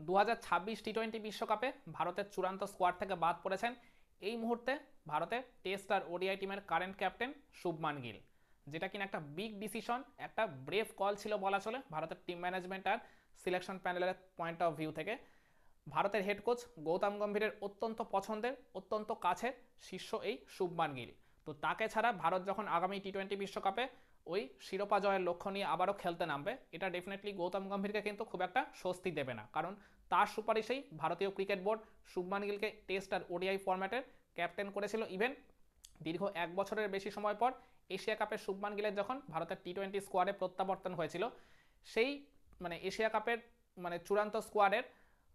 দু হাজার ছাব্বিশ টি টোয়েন্টি বিশ্বকাপে ভারতের চূড়ান্ত স্কোয়াড থেকে বাদ পড়েছেন এই মুহূর্তে ভারতের টেস্ট আর ওডিআই টিমের কারেন্ট ক্যাপ্টেন শুভমান গিল, যেটা কিনা একটা বিগ ডিসিশন একটা ব্রেভ কল ছিল বলা চলে ভারতের টিম ম্যানেজমেন্ট আর সিলেকশন প্যানেলের পয়েন্ট অফ ভিউ থেকে। ভারতের হেড কোচ গৌতম গম্ভীরের অত্যন্ত পছন্দের, অত্যন্ত কাছের শীর্ষ এই শুভমান গিল। তো তাকে ছাড়া ভারত যখন আগামী টি টোয়েন্টি বিশ্বকাপে ওই শিরোপা জয়ের লক্ষ্য নিয়ে আবারও খেলতে নামবে। এটা ডেফিনেটলি গৌতম গম্ভীরকে কিন্তু খুব একটা স্বস্তি দেবে না। কারণ তার সুপারিশেই ভারতীয় ক্রিকেট বোর্ড শুভমান গিলকে টেস্ট আর ওডিআই ফরম্যাটের ক্যাপ্টেন করেছিল। ইভেন দীর্ঘ এক বছরের বেশি সময় পর এশিয়া কাপের শুভমান গিলের যখন ভারতের টি টোয়েন্টি স্কোয়াডে প্রত্যাবর্তন হয়েছিল, সেই মানে এশিয়া কাপের মানে চূড়ান্ত স্কোয়াডের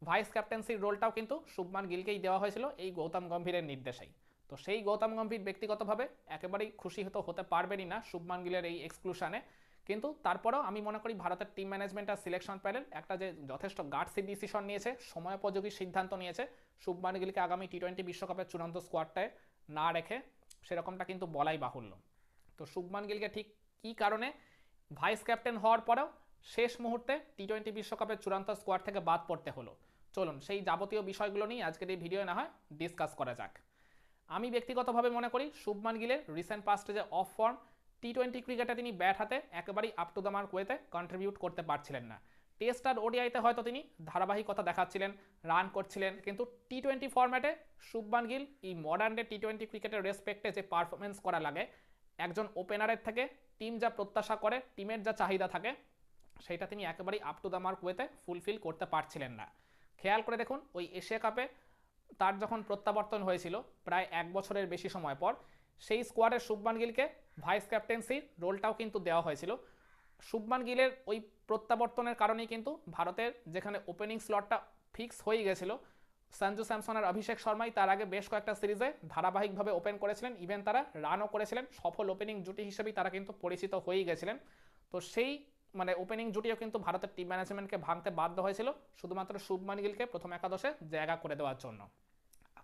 ভাইস ক্যাপ্টেন্সির রোলটাও কিন্তু শুভমান গিলকেই দেওয়া হয়েছিল এই গৌতম গম্ভীরের নির্দেশেই। তো সেই গৌতম গম্ভীর ব্যক্তিগতভাবে একেবারেই খুশি হতে হতে পারবেনই না শুভমান গিলের এই এক্সক্লুশনে কিন্তু তারপরেও আমি মনে করি ভারতের টিম ম্যানেজমেন্ট আর সিলেকশন প্যানেল একটা যে যথেষ্ট গার্ডসি ডিসিশন নিয়েছে, সময়োপযোগী সিদ্ধান্ত নিয়েছে, শুভমান গিলকে আগামী টি টোয়েন্টি বিশ্বকাপের চূড়ান্ত স্কোয়াডটায় না রেখে সেরকমটা কিন্তু বলাই বাহুল্য। তো শুভমান গিলকে ঠিক কী কারণে ভাইস ক্যাপ্টেন হওয়ার পরেও শেষ মুহূর্তে টি টোয়েন্টি বিশ্বকাপের চূড়ান্ত স্কোয়াড থেকে বাদ পড়তে হলো। চলুন সেই যাবতীয় বিষয়গুলো নিয়ে আজকের এই ভিডিও না হয় ডিসকাস করা যাক। আমি ব্যক্তিগতভাবে মনে করি শুভমান গিলের রিসেন্ট পাস্টে যে অফ ফর্ম টি টোয়েন্টি ক্রিকেটে তিনি ব্যাট হাতে একেবারেই আপ টু দ্য মার্ক ওয়েতে কন্ট্রিবিউট করতে পারছিলেন না। টেস্ট আর ওডিআইতে হয়তো তিনি ধারাবাহিকতা দেখাচ্ছিলেন রান করছিলেন, কিন্তু টি টোয়েন্টি ফরম্যাটে শুভমান গিল এই মডার্ন ডে টি টোয়েন্টি ক্রিকেটের রেসপেক্টে যে পারফরমেন্স করা লাগে, একজন ওপেনারের থেকে টিম যা প্রত্যাশা করে টিমের যা চাহিদা থাকে, সেটা তিনি একেবারেই আপ টু দ্য মার্ক ওয়েতে ফুলফিল করতে পারছিলেন না। খেয়াল করে দেখুন, ওই এশিয়া কাপে তার যখন প্রত্যাবর্তন হয়েছিল প্রায় এক বছরের বেশি সময় পর, সেই স্কোয়াডের শুভমান গিলকে ভাইস ক্যাপ্টেন্সির রোলটাও কিন্তু দেওয়া হয়েছিল। শুভমান গিলের ওই প্রত্যাবর্তনের কারণেই কিন্তু ভারতের যেখানে ওপেনিং স্লটটা ফিক্স হয়ে গেছিল, সঞ্জু স্যামসন আর অভিষেক শর্মাই তার আগে বেশ কয়েকটা সিরিজে ধারাবাহিকভাবে ওপেন করেছিলেন। ইভেন তারা রানও করেছিলেন। সফল ওপেনিং জুটি হিসেবেই তারা কিন্তু পরিচিত হয়েই গেছিলেন। তো সেই মানে ওপেনিং জুটিও কিন্তু ভারতের টিম ম্যানেজমেন্টকে ভাঙতে বাধ্য হয়েছিল। শুধুমাত্র শুভমান গিলকে প্রথম একাদশে জায়গা করে দেওয়ার জন্য।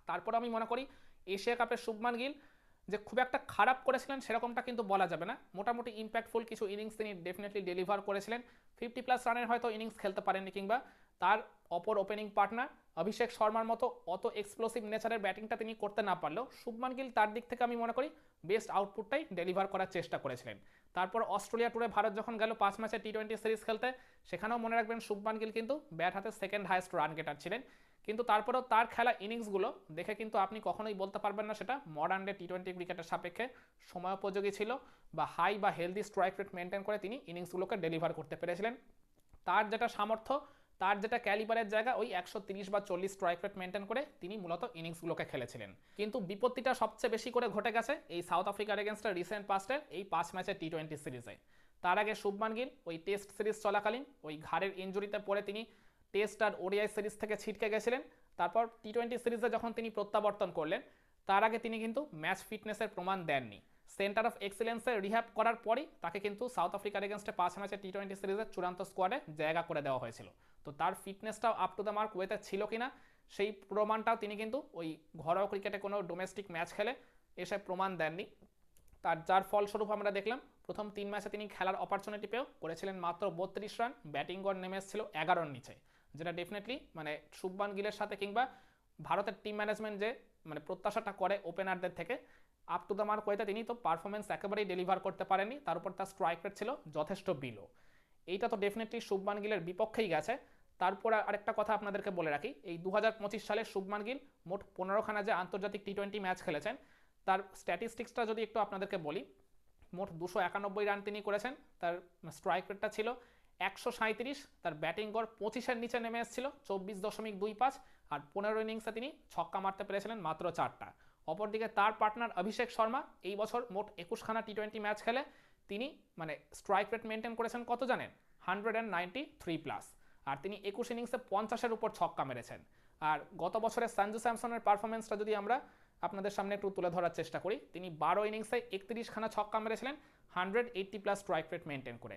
তারপর আমি মনে করি এশিয়া কাপের শুভমান গিল যে খুব একটা খারাপ করেছিলেন সেরকমটা কিন্তু বলা যাবে না। মোটামুটি ইম্প্যাক্টফুল কিছু ইনিংস তিনি ডেফিনেটলি ডেলিভার করেছিলেন। ফিফটি প্লাস রানের হয়তো ইনিংস খেলতে পারেননি কিংবা তার অপর ওপেনিং পার্টনার অভিষেক শর্মার মতো অত এক্সপ্লোসিভ নেচারের ব্যাটিংটা তিনি করতে না পারলেও শুভমান গিল তার দিক থেকে আমি মনে করি বেস্ট আউটপুটটাই ডেলিভার করার চেষ্টা করেছিলেন। তারপর অস্ট্রেলিয়া টুরে ভারত যখন গেল পাঁচ ম্যাচে টি টোয়েন্টি সিরিজ খেলতে, সেখানেও মনে রাখবেন শুভমান গিল কিন্তু ব্যাট হাতে সেকেন্ড হাইয়েস্ট রান গেটার ছিলেন। কিন্তু তারপরেও তার খেলা ইনিংসগুলো দেখে কিন্তু আপনি কখনোই বলতে পারবেন না সেটা মডার্ন ডে টি টোয়েন্টি ক্রিকেটের সাপেক্ষে সময়োপযোগী ছিল বা হাই বা হেলদি স্ট্রাইক রেট মেনটেন করে তিনি ইনিংসগুলোকে ডেলিভার করতে পেরেছিলেন। তার যেটা সামর্থ্য তার যেটা ক্যালিবারের জায়গা, ওই একশো বা চল্লিশ স্ট্রাইক রেট মেনটেন করে তিনি মূলত ইনিংসগুলোকে খেলেছিলেন। কিন্তু বিপত্তিটা সবচেয়ে বেশি করে ঘটে গেছে এই সাউথ আফ্রিকার এগেনস্টের রিসেন্ট পাস্টের এই পাঁচ ম্যাচের টি টোয়েন্টি সিরিজে তার আগে শুভমান গিল, ওই টেস্ট সিরিজ চলাকালীন, ওই ঘাড়ের ইঞ্জুরিতে পড়ে তিনি টেস্ট আর ওডিআই সিরিজ থেকে ছিটকে গেছিলেন। তারপর টি টোয়েন্টি সিরিজে যখন তিনি প্রত্যাবর্তন করলেন, তার আগে তিনি কিন্তু ম্যাচ ফিটনেসের প্রমাণ দেননি। সেন্টার অফ এক্সেলেন্সে রিহ্যাব করার পরই তাকে কিন্তু সাউথ আফ্রিকার এগেনস্টে পাঁচ ম্যাচে টি টোয়েন্টি সিরিজের চূড়ান্ত স্কোয়াডে জায়গা করে দেওয়া হয়েছিল। তো তার ফিটনেসটাও আপ টু দ্য মার্ক ওয়েতে ছিল কিনা, সেই প্রমাণটাও তিনি কিন্তু ওই ঘরোয়া ক্রিকেটে কোনো ডোমেস্টিক ম্যাচ খেলে এসে প্রমাণ দেননি। তার, যার ফলস্বরূপ আমরা দেখলাম, প্রথম তিন ম্যাচে তিনি খেলার অপরচুনিটি পেয়েও করেছিলেন মাত্র বত্রিশ রান ব্যাটিং গড় নেমে এসেছিল এগারোর নিচে। যেটা ডেফিনেটলি মানে শুভমান গিলের সাথে কিংবা ভারতের টিম ম্যানেজমেন্ট যে মানে প্রত্যাশাটা করে ওপেনারদের থেকে আপ টু দ্য মার্ক ওয়েতে তিনি তো পারফরমেন্স একেবারেই ডেলিভার করতে পারেননি তার উপর তার স্ট্রাইক রেট ছিল যথেষ্ট বিলো এইটা তো ডেফিনেটলি শুভমান গিলের বিপক্ষেই গেছে। তারপর আরেকটা কথা আপনাদেরকে বলে রাখি, এই দু হাজার পঁচিশ সালে শুভমান গিল মোট পনেরোখানা যে আন্তর্জাতিক টি টোয়েন্টি ম্যাচ খেলেছেন, তার স্ট্যাটিস্টিক্সটা যদি একটু আপনাদেরকে বলি, মোট দুশো একানব্বই রান তিনি করেছেন, তার স্ট্রাইক রেটটা ছিল একশো সাঁত্রিশ তার ব্যাটিং গড় পঁচিশের নিচে নেমে এসেছিল, চব্বিশ দশমিক দুই পাঁচ, আর পনেরো ইনিংসে তিনি ছক্কা মারতে পেরেছিলেন মাত্র চারটা। অপরদিকে তার পার্টনার অভিষেক শর্মা এই বছর মোট একুশখানা টি টোয়েন্টি ম্যাচ খেলে। তিনি মানে স্ট্রাইক রেট মেনটেন করেছেন কত জানেন? Hundred and ninety three plus আর তিনি একুশ ইনিংসে পঞ্চাশের উপর ছক্কা মেরেছেন। আর গত বছরের সঞ্জু স্যামসনের পারফরমেন্সটা যদি আমরা আপনাদের সামনে একটু তুলে ধরার চেষ্টা করি, তিনি বারো ইনিংসে একত্রিশখানা ছক্কা মেরেছিলেন hundred eighty plus strike rate maintain করে।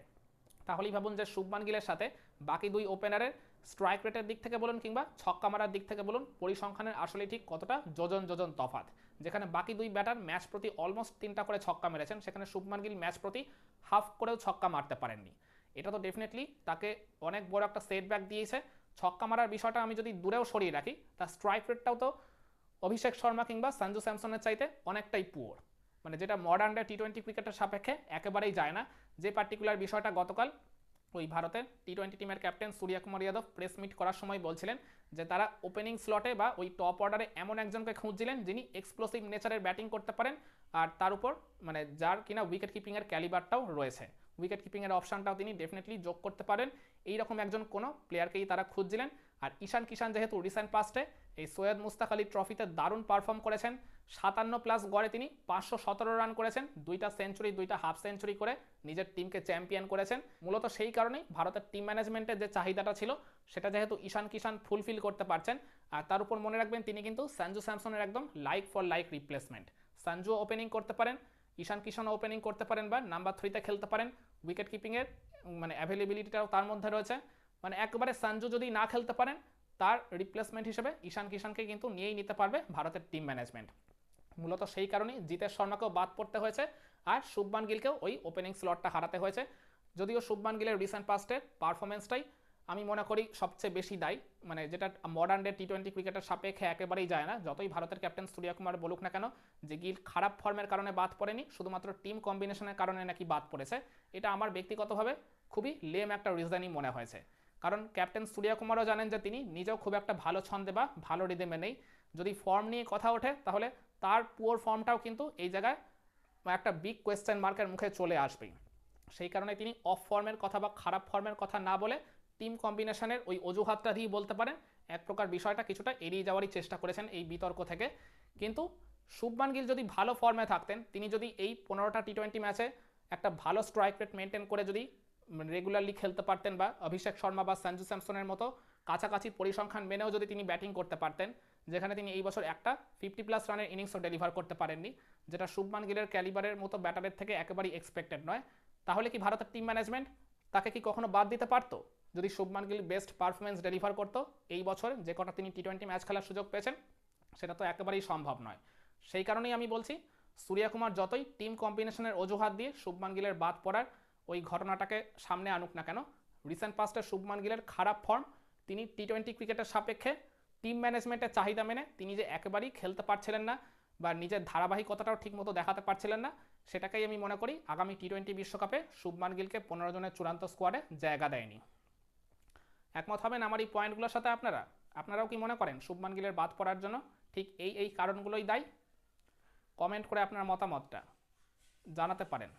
তাহলেই ভাবুন যে শুভমান গিলের সাথে বাকি দুই ওপেনারের স্ট্রাইক রেটের দিক থেকে বলুন কিংবা ছক্কা মারার দিক থেকে বলুন, পরিসংখ্যানের আসলে ঠিক কতটা যোজন যোজন তফাত যেখানে বাকি দুই ব্যাটার ম্যাচ প্রতি অলমোস্ট তিনটা করে ছক্কা মেরেছেন, সেখানে শুভমান গিল ম্যাচ প্রতি হাফ করেও ছক্কা মারতে পারেননি। এটা তো ডেফিনেটলি তাকে অনেক বড় একটা সেটব্যাক দিয়েছে। ছক্কা মারার বিষয়টা আমি যদি দূরেও সরিয়ে রাখি, তার স্ট্রাইক রেটটাও তো অভিষেক শর্মা কিংবা সঞ্জু স্যামসনের চাইতে অনেকটাই পুয়ার মানে যেটা মডার্ন টি টোয়েন্টি ক্রিকেটের সাপেক্ষে একেবারেই যায় না। যে পার্টিকুলার বিষয়টা গতকাল ওই ভারতের টি টোয়েন্টি টিমের captain Surya Kumar Yadav press meet করার সময় বলছিলেন যে তারা ওপেনিং স্লটে বা ওই টপ অর্ডারে এমন একজনকে খুঁজছিলেন যিনি এক্সপ্লোসিভ নেচারের ব্যাটিং করতে পারেন আর তার উপর মানে যার কিনা উইকেট কিপিংয়ের ক্যালিবারটাও রয়েছে। উইকেট কিপিংয়ের অপশানটাও তিনি ডেফিনেটলি যোগ করতে পারেন। এইরকম একজন কোনো প্লেয়ারকেই তারা খুঁজছিলেন। আর ঈশান কিষান যেহেতু রিসেন্ট পাস্টে এই সৈয়দ মুস্তাক আলী ট্রফিতে দারুণ পারফর্ম করেছেন। সাতান্ন প্লাস গড়ে তিনি পাঁচশো সতেরো রান করেছেন। দুইটা সেঞ্চুরি দুইটা হাফ সেঞ্চুরি করে নিজের টিমকে চ্যাম্পিয়ন করেছেন। মূলত সেই কারণেই ভারতের টিম ম্যানেজমেন্টের যে চাহিদাটা ছিল, সেটা যেহেতু ঈশান কিষান ফুলফিল করতে পারছেন, আর তার উপর মনে রাখবেন তিনি কিন্তু সঞ্জু স্যামসনের একদম like for like replacement Sanju opening করতে পারেন, ঈশান কিষানও ওপেনিং করতে পারেন বা নাম্বার থ্রিতে খেলতে পারেন। উইকেট কিপিংয়ের মানে অ্যাভেলেবিলিটিটাও তার মধ্যে রয়েছে। মানে একবারে সঞ্জু যদি না খেলতে পারেন তার রিপ্লেসমেন্ট হিসেবে ঈশান কিষানকে কিন্তু নিয়েই নিতে পারবে ভারতের টিম ম্যানেজমেন্ট মূলত সেই কারণেই জিতেশ শর্মাকেও বাদ পড়তে হয়েছে আর শুভমান গিলকেও ওই ওপেনিং স্লটটা হারাতে হয়েছে। যদিও শুভমান গিলের রিসেন্ট পাস্টের পারফরমেন্সটাই আমি মনে করি সবচেয়ে বেশি দায়ী। মানে যেটা মডার্ন ডে টি টোয়েন্টি ক্রিকেটের সাপেক্ষে একেবারেই যায় না। যতই ভারতের ক্যাপ্টেন সূর্যকুমার বলুক না কেন, যে গিল খারাপ ফর্মের কারণে বাদ পড়েনি, শুধুমাত্র টিম কম্বিনেশনের কারণে নাকি বাদ পড়েছে, এটা আমার ব্যক্তিগতভাবে খুবই লেম একটা রিজনই মনে হয়েছে। কারণ ক্যাপ্টেন সূর্যকুমারও জানেন যে তিনি নিজেও খুব একটা ভালো ছন্দে বা ভালো রিদেমে নেই। যদি ফর্ম নিয়ে কথা ওঠে, তাহলে তার পুয়ার ফর্মটাও কিন্তু এই জায়গায় একটা বিগ কোয়েশ্চেন মার্কের মুখে চলে আসবেই। সেই কারণে তিনি অফ ফর্মের কথা বা খারাপ ফর্মের কথা না বলে টিম কম্বিনেশনের ওই অজুহাতটা দিয়েই বলতে পারেন। এক প্রকার বিষয়টা কিছুটা এড়িয়ে যাওয়ারই চেষ্টা করেছেন এই বিতর্ক থেকে। কিন্তু শুভমান গিল যদি ভালো ফর্মে থাকতেন, তিনি যদি এই পনেরোটা টি টোয়েন্টি ম্যাচে একটা ভালো স্ট্রাইক রেট মেনটেন করে যদি রেগুলারলি খেলতে পারতেন বা অভিষেক শর্মা বা সঞ্জু স্যামসনের মতো কাছাকাছি পরিসংখ্যান মেনেও যদি তিনি ব্যাটিং করতে পারতেন, যেখানে তিনি এই বছর একটা ফিফটি প্লাস রানের ইনিংসও ডেলিভার করতে পারেননি, যেটা শুভমান গিলের ক্যালিবারের মতো ব্যাটারের থেকে একেবারেই এক্সপেক্টেড নয়। তাহলে কি ভারতের টিম ম্যানেজমেন্ট তাকে কি কখনো বাদ দিতে পারতো? যদি Shubman Gill best performance deliver করত, এই বছর যে কটা তিনি টি টোয়েন্টি ম্যাচ খেলার সুযোগ পেয়েছেন, সেটা তো একেবারেই সম্ভব নয়। সেই কারণেই আমি বলছি, সূর্যকুমার যতই টিম কম্বিনেশনের অজুহাত দিয়ে শুভমান গিলের বাদ পড়ার ওই ঘটনাটাকে সামনে আনুক না কেন? রিসেন্ট পাস্টে শুভমান গিলের খারাপ ফর্ম তিনি টি টোয়েন্টি ক্রিকেটের সাপেক্ষে টিম ম্যানেজমেন্টের চাহিদা মেনে তিনি যে একেবারেই খেলতে পারছিলেন না বা নিজের ধারাবাহিকতাটাও ঠিকমতো দেখাতে পারছিলেন না, সেটাকেই আমি মনে করি আগামী টি টোয়েন্টি বিশ্বকাপে শুভমান গিলকে পনেরো জনের চূড়ান্ত স্কোয়াডে জায়গা দেয়নি। একমত হবেন আমার এই পয়েন্টগুলোর সাথে আপনারা? আপনারাও কি মনে করেন শুভমান গিলের বাদ পড়ার জন্য ঠিক এই এই কারণগুলোই দায়ী? কমেন্ট করে আপনার মতামতটা জানাতে পারেন।